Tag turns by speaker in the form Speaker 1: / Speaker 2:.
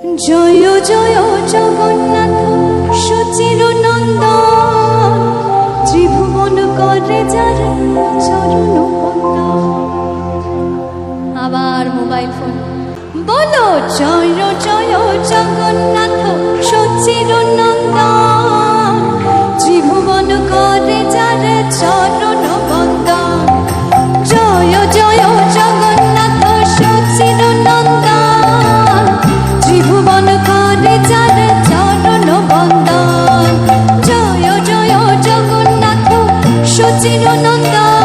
Speaker 1: জয় জয়, জগন্নাথ সচির নন্দ ত্রিভুবন করে যার চরণ আবার মোবাইল ফোন। বলো, জয় জয়, জগন্নাথ সচির চিরনতা